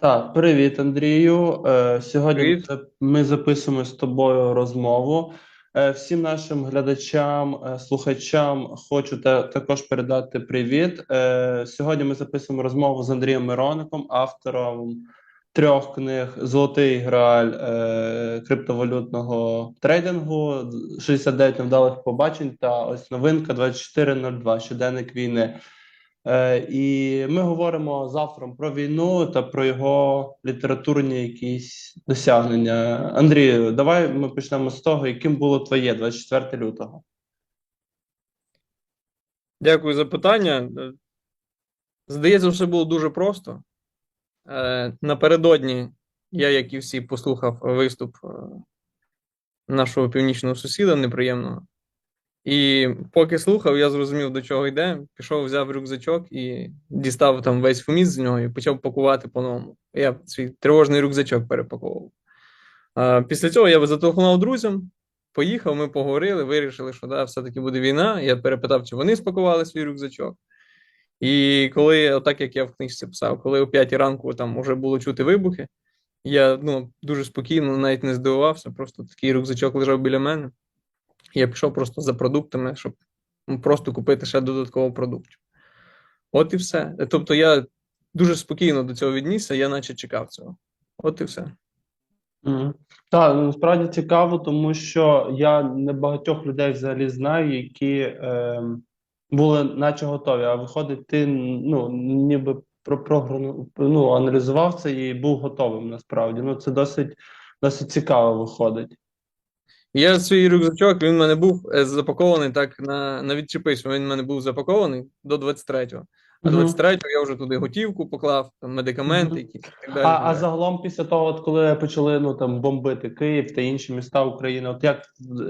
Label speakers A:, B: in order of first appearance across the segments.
A: Так, привіт, Андрію. Е, Сьогодні
B: Привіт.
A: ми- записуємо з тобою розмову. Е, Всім нашим глядачам, е, слухачам хочу та- також передати привіт. Е, Сьогодні ми записуємо розмову з Андрієм Мироником, автором трьох книг Золотий Грааль е, криптовалютного трейдингу, 69 невдалих побачень та ось новинка 2402 щоденник війни. Е, і ми говоримо з автором про війну та про його літературні якісь досягнення. Андрію, давай ми почнемо з того, яким було твоє 24 лютого.
B: Дякую за питання. Здається, все було дуже просто. Е, Напередодні я, як і всі, послухав виступ е, нашого північного сусіда неприємного. І поки слухав, я зрозумів, до чого йде. Пішов, взяв рюкзачок і дістав там весь вміст з нього і почав пакувати по-новому. Я свій тривожний рюкзачок перепаковував. Після цього я зателефонував друзям, поїхав, ми поговорили, вирішили, що да, все-таки буде війна. Я перепитав, чи вони спакували свій рюкзачок. І коли, отак як я в книжці писав, коли о 5 ранку там вже було чути вибухи, я ну, дуже спокійно, навіть не здивувався, просто такий рюкзачок лежав біля мене. Я пішов просто за продуктами, щоб просто купити ще додатково продуктів. От і все. Тобто я дуже спокійно до цього віднісся, я наче чекав цього. От і все.
A: Так, насправді цікаво, тому що я не багатьох людей взагалі знаю, які е, були наче готові, а виходить, ти ну, ніби про, програ- ну, аналізував це і був готовим насправді. Ну, це досить, досить цікаво виходить.
B: Я свій рюкзачок, він в мене був е, запакований так на, на відчепись, він в мене був запакований до 23-го. А
A: Мгм.
B: 23-го я вже туди готівку поклав, там медикаменти якісь і так далі.
A: А, а загалом після того, от коли почали ну там бомбити Київ та інші міста України, от як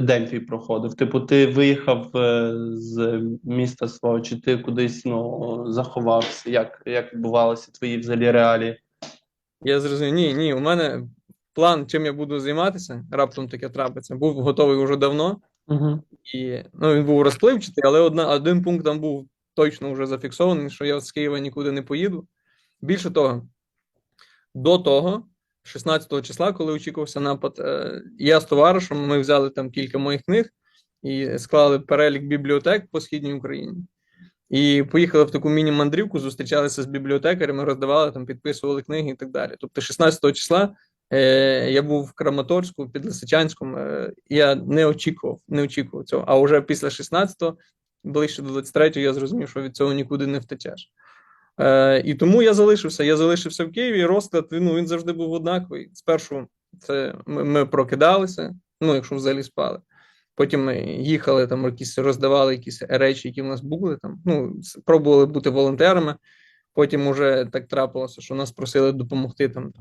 A: день твій проходив? Типу, ти виїхав е, з міста свого, чи ти кудись ну заховався? Як, як відбувалися твої взагалі реалії?
B: Я зрозумів, ні, ні, у мене план, чим я буду займатися, раптом таке трапиться, був готовий вже давно.
A: Угу.
B: І ну, він був розпливчатий, але одна, один пункт там був точно вже зафіксований, що я з Києва нікуди не поїду. Більше того, до того, 16 числа, коли очікувався напад, е, я з товаришем ми взяли там кілька моїх книг і склали перелік бібліотек по східній Україні. І поїхали в таку міні-мандрівку, зустрічалися з бібліотекарями, роздавали там, підписували книги і так далі. Тобто, 16 числа я був в Краматорську, під Лисичанськом. Е, я не очікував, не очікував цього. А вже після 16-го, ближче до 23-го, я зрозумів, що від цього нікуди не втечеш. Е, і тому я залишився. Я залишився в Києві. Розклад ну, він завжди був однаковий. Спершу це ми, прокидалися, ну, якщо взагалі спали. Потім ми їхали там, якісь роздавали якісь речі, які в нас були там. Ну, пробували бути волонтерами. Потім уже так трапилося, що нас просили допомогти там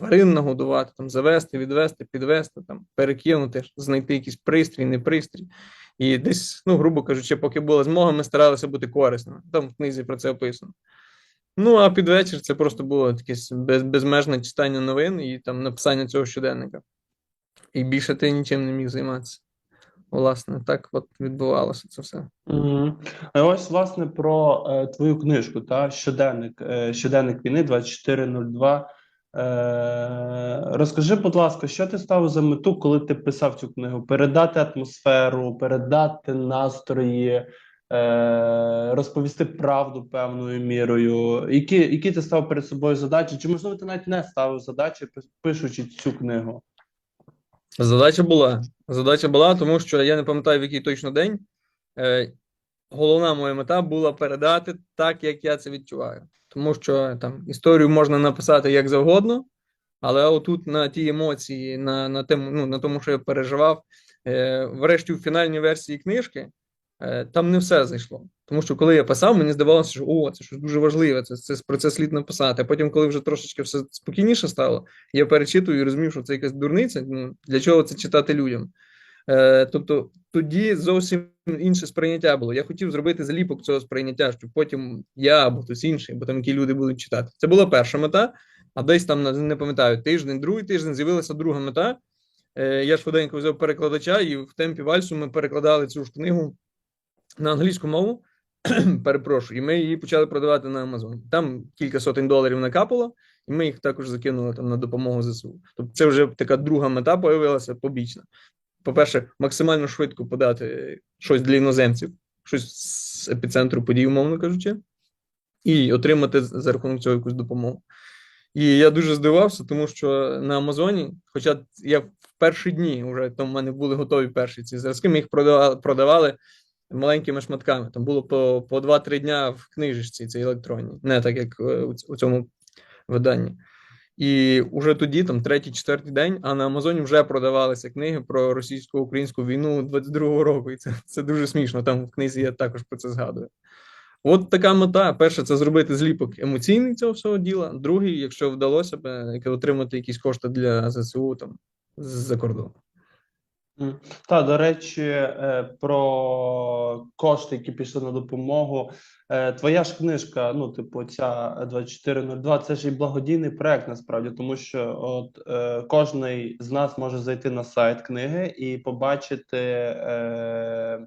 B: тварин нагодувати, там завести, відвести, підвести, там перекинути, знайти якийсь пристрій, не пристрій. І десь, ну, грубо кажучи, поки була змога, ми старалися бути корисними. Там в книзі про це описано. Ну, а під вечір це просто було с- без, безмежне читання новин і там написання цього щоденника. І більше ти нічим не міг займатися. Власне, так от відбувалося це все.
A: Угу. А ось власне про е, твою книжку, та щоденник, е, щоденник війни 2402. Е, розкажи, будь ласка, що ти ставив за мету, коли ти писав цю книгу? Передати атмосферу, передати настрої, е, розповісти правду певною мірою. Які, які ти ставив перед собою задачі? Чи можливо ти навіть не ставив задачі, пишучи цю книгу?
B: Задача була. Задача була, тому що я не пам'ятаю, в який точно день. Головна моя мета була передати так, як я це відчуваю. Тому що там історію можна написати як завгодно, але отут на ті емоції, на, на, тему, ну, на тому, що я переживав, е, врешті, в фінальній версії книжки, е, там не все зайшло. Тому що коли я писав, мені здавалося, що о, це щось дуже важливе, це, це про це слід написати. А потім, коли вже трошечки все спокійніше стало, я перечитую і розумів, що це якась дурниця. Ну, для чого це читати людям? Е, тобто тоді зовсім інше сприйняття було. Я хотів зробити заліпок цього сприйняття, щоб потім я або хтось інший, бо там які люди будуть читати. Це була перша мета, а десь там не пам'ятаю, тиждень, другий тиждень з'явилася друга мета. Е, я швиденько взяв перекладача, і в темпі вальсу ми перекладали цю ж книгу на англійську мову. Перепрошую, і ми її почали продавати на Амазоні. Там кілька сотень доларів накапало, і ми їх також закинули там на допомогу ЗСУ. Тобто це вже така друга мета появилася побічна. По-перше, максимально швидко подати щось для іноземців, щось з епіцентру подій, умовно кажучи, і отримати за рахунок цього якусь допомогу. І я дуже здивався, тому що на Амазоні, хоча я в перші дні вже там в мене були готові перші ці зразки, ми їх продавали, продавали маленькими шматками. Там було по, по 2-3 дня в книжечці цій електронній, не так як е, у у цьому виданні. І вже тоді, там третій, четвертий день, а на Амазоні вже продавалися книги про російсько-українську війну 22-го року. І це, це дуже смішно. Там в книзі я також про це згадую. От така мета. Перше, це зробити зліпок емоційний цього всього діла. Другий, якщо вдалося б, отримати якісь кошти для ЗСУ там з-за кордону.
A: Та, до речі, е, про кошти, які пішли на допомогу. Е, Твоя ж книжка, ну, типу, ця 2402, це ж і благодійний проект насправді, тому що от е, кожний з нас може зайти на сайт книги і побачити. Е,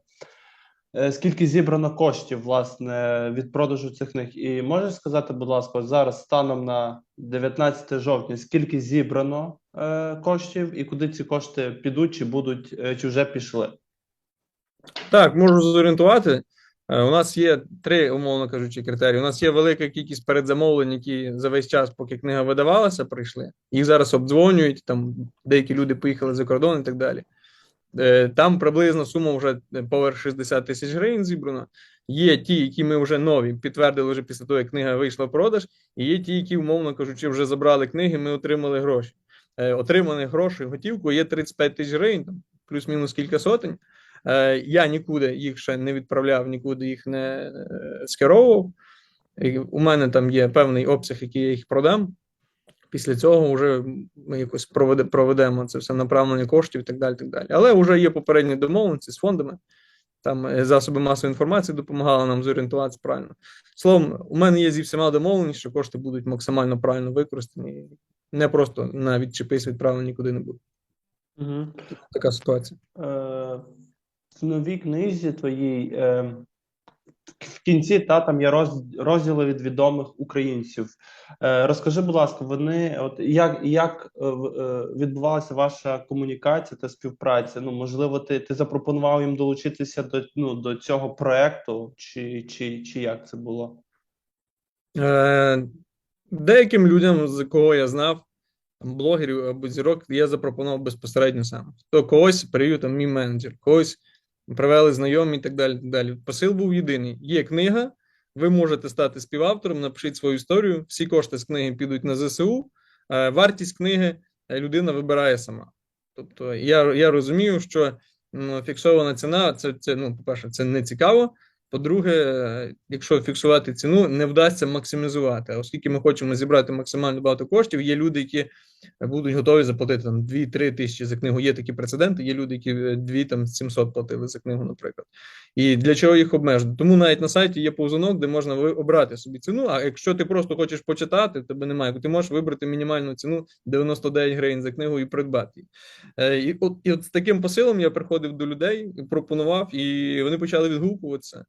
A: е, Скільки зібрано коштів власне від продажу цих книг? І можеш сказати, будь ласка, зараз станом на 19 жовтня, скільки зібрано е, коштів і куди ці кошти підуть, чи будуть, е, чи вже пішли?
B: Так, можу зорієнтувати. Е, У нас є три, умовно кажучи, критерії. У нас є велика кількість передзамовлень, які за весь час, поки книга видавалася, прийшли. Їх зараз обдзвонюють. Там деякі люди поїхали за кордон і так далі. Е, Там приблизно сума вже поверх 60 тисяч гривень зібрано. Є ті, які ми вже нові підтвердили вже після того, як книга вийшла в продаж, і є ті, які, умовно кажучи, вже забрали книги, ми отримали гроші. Е, Отриманих грошей готівку є 35 тисяч гривень, плюс-мінус кілька сотень. Е, Я нікуди їх ще не відправляв, нікуди їх не е, скеровував. І У мене там є певний обсяг, який я їх продам. Після цього вже ми якось проведе, проведемо це все направлення коштів і так далі. Так далі. Але вже є попередні домовленості з фондами. Там е, засоби масової інформації допомагали нам зорієнтуватися правильно. Словом, у мене є зі всіма домовленість, що кошти будуть максимально правильно використані. Не просто на відчепись відправлені куди не буде.
A: Угу.
B: Така ситуація.
A: Е, в новій книзі твоїй е, в кінці та там є роз, розділи від відомих українців. Е, розкажи, будь ласка, вони от як, як е, е, відбувалася ваша комунікація та співпраця? Ну, можливо, ти, ти запропонував їм долучитися до, ну, до цього проекту, чи, чи, чи як це було?
B: Е, деяким людям, з кого я знав, блогерів або зірок, я запропонував безпосередньо сам. То когось привів там мій менеджер, когось привели знайомі і так далі. так далі. Посил був єдиний: є книга, ви можете стати співавтором, напишіть свою історію. Всі кошти з книги підуть на ЗСУ. Е, вартість книги е, людина вибирає сама. Тобто, я, я розумію, що ну, фіксована ціна це, це ну, по-перше, це не цікаво. По-друге, е, якщо фіксувати ціну, не вдасться максимізувати. Оскільки ми хочемо зібрати максимально багато коштів, є люди, які будуть готові заплатити там 2-3 тисячі за книгу. Є такі прецеденти, є люди, які 2 там 700 платили за книгу, наприклад. І для чого їх обмежити? Тому навіть на сайті є повзунок, де можна обрати собі ціну. А якщо ти просто хочеш почитати, тебе немає, ти можеш вибрати мінімальну ціну 99 гривень за книгу і придбати її. Е, І от, і от з таким посилом я приходив до людей, пропонував, і вони почали відгукуватися.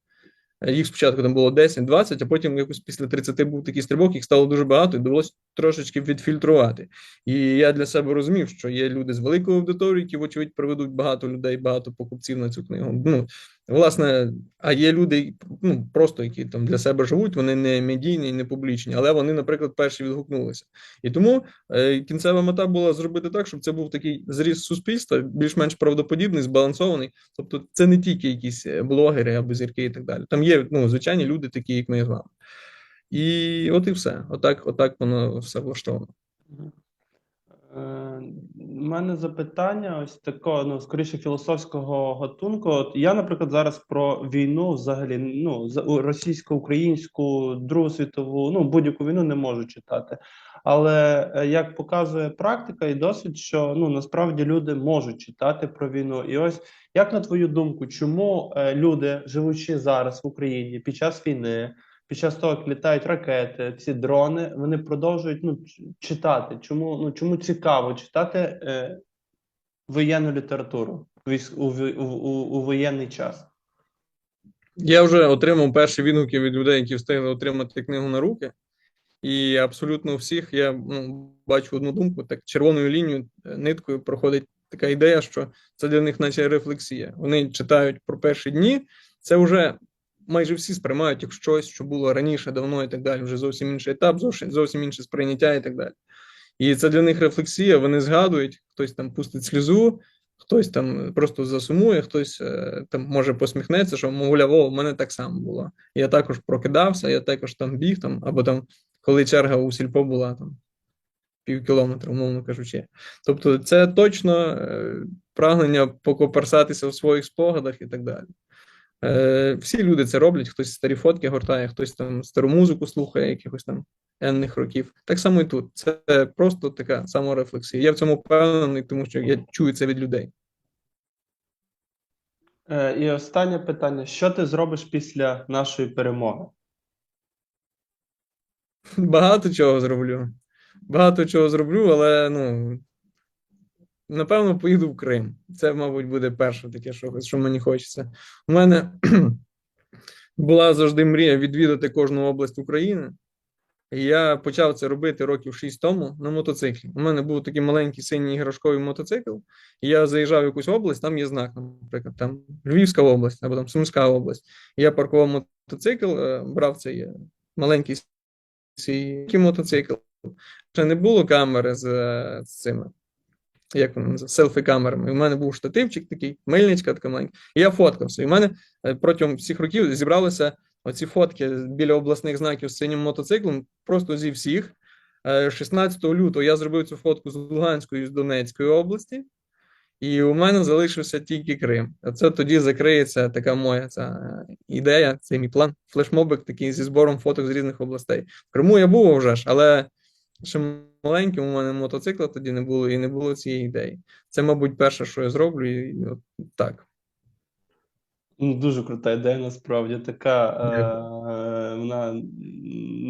B: Їх спочатку там було 10-20, а потім якось після 30 був такий стрибок, їх стало дуже багато, і довелося трошечки відфільтрувати. І я для себе розумів, що є люди з великою аудиторією, які, вочевидь, приведуть багато людей, багато покупців на цю книгу. Ну, власне, а є люди, ну просто які там для себе живуть, вони не медійні, не публічні, але вони, наприклад, перші відгукнулися. І тому е, кінцева мета була зробити так, щоб це був такий зріст суспільства, більш-менш правдоподібний, збалансований. Тобто, це не тільки якісь е, блогери або зірки і так далі. Там є ну, звичайні люди, такі, як ми з вами. І от і все. Отак, отак воно все влаштовано.
A: Мгм. Е, У мене запитання ось такого, ну, скоріше філософського гатунку. От я, наприклад, зараз про війну взагалі, ну, російсько-українську, Другу світову, ну, будь-яку війну не можу читати. Але е, як показує практика і досвід, що ну насправді люди можуть читати про війну. І ось як на твою думку, чому е, люди, живучи зараз в Україні під час війни, під час того, як літають ракети, ці дрони, вони продовжують ну, читати. Чому, ну, чому цікаво читати е, воєнну літературу у, у, у, у воєнний час?
B: Я вже отримав перші відгуки від людей, які встигли отримати книгу на руки. І абсолютно у всіх я ну, бачу одну думку, так червоною лінією, е, ниткою проходить така ідея, що це для них наче рефлексія. Вони читають про перші дні, це вже майже всі сприймають як щось, що було раніше, давно і так далі. Вже зовсім інший етап, зовсім, інше сприйняття і так далі. І це для них рефлексія. Вони згадують, хтось там пустить сльозу, хтось там просто засумує, хтось е, там може посміхнеться, що мовляв, о, в мене так само було. Я також прокидався, я також там біг, там, або там, коли черга у сільпо була там пів кілометра, умовно кажучи. Тобто, це точно е, прагнення покоперсатися в своїх спогадах і так далі. Е, всі люди це роблять, хтось старі фотки гортає, хтось там стару музику слухає, якихось там енних років. Так само і тут. Це просто така саморефлексія. Я в цьому впевнений, тому що я чую це від людей.
A: Е, і останнє питання: що ти зробиш після нашої перемоги?
B: Багато чого зроблю. Багато чого зроблю, але ну. Напевно, поїду в Крим. Це, мабуть, буде перше таке, що, що мені хочеться. У мене була завжди мрія відвідати кожну область України. Я почав це робити років 6 тому на мотоциклі. У мене був такий маленький синій іграшковий мотоцикл, і я заїжджав в якусь область, там є знак, наприклад, там Львівська область або там Сумська область. Я паркував мотоцикл, е, брав цей е, маленький свій мотоцикл. Ще не було камери з, е, з цими. Як вони називають, селфі-камерами. У мене був штативчик такий, мильничка така маленька. І я фоткався. І в мене е, протягом всіх років зібралися оці фотки біля обласних знаків з синім мотоциклом, просто зі всіх. Е, 16 лютого я зробив цю фотку з Луганської і з Донецької області, і у мене залишився тільки Крим. А це тоді закриється така моя ця е, ідея, цей мій план, флешмобик такий зі збором фоток з різних областей. В Криму я був вже ж, але ще маленьким у мене мотоцикла тоді не було і не було цієї ідеї. Це, мабуть, перше, що я зроблю, і от так.
A: Ну, дуже крута ідея, насправді така е, вона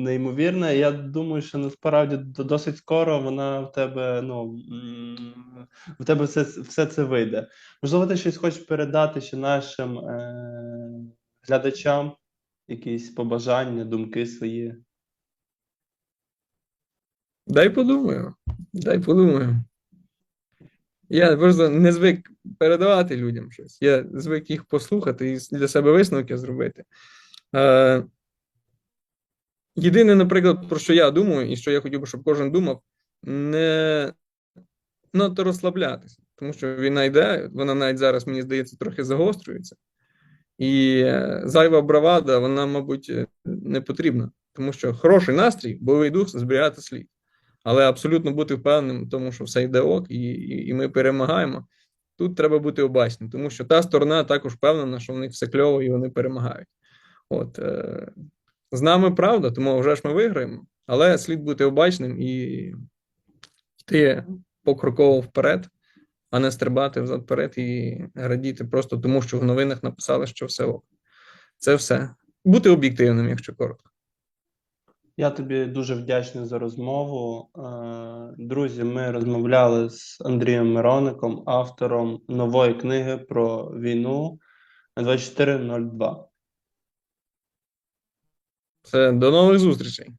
A: неймовірна. Я думаю, що насправді досить скоро вона в тебе, ну в тебе все, все це вийде. Можливо, ти щось хочеш передати ще нашим е, глядачам, якісь побажання, думки свої.
B: Дай подумаю. Дай подумаю. Я просто не звик передавати людям щось. Я звик їх послухати і для себе висновки зробити. Е, єдине, наприклад, про що я думаю, і що я хотів би, щоб кожен думав, не надто розслаблятися. Тому що війна йде, вона навіть зараз, мені здається, трохи загострюється. І е, зайва бравада, вона, мабуть, е, не потрібна. Тому що хороший настрій, бойовий дух зберігати слід. Але абсолютно бути впевненим тому, що все йде ок, і, і, і ми перемагаємо. Тут треба бути обачним, тому що та сторона також впевнена, що в них все кльово і вони перемагають. От е, з нами правда, тому вже ж ми виграємо, але слід бути обачним і йти покроково вперед, а не стрибати взад вперед і радіти просто тому, що в новинах написали, що все ок. Це все. Бути об'єктивним, якщо коротко.
A: Я тобі дуже вдячний за розмову. Е, Друзі, ми розмовляли з Андрієм Мироником, автором нової книги про війну 2402.
B: Все, до нових зустрічей.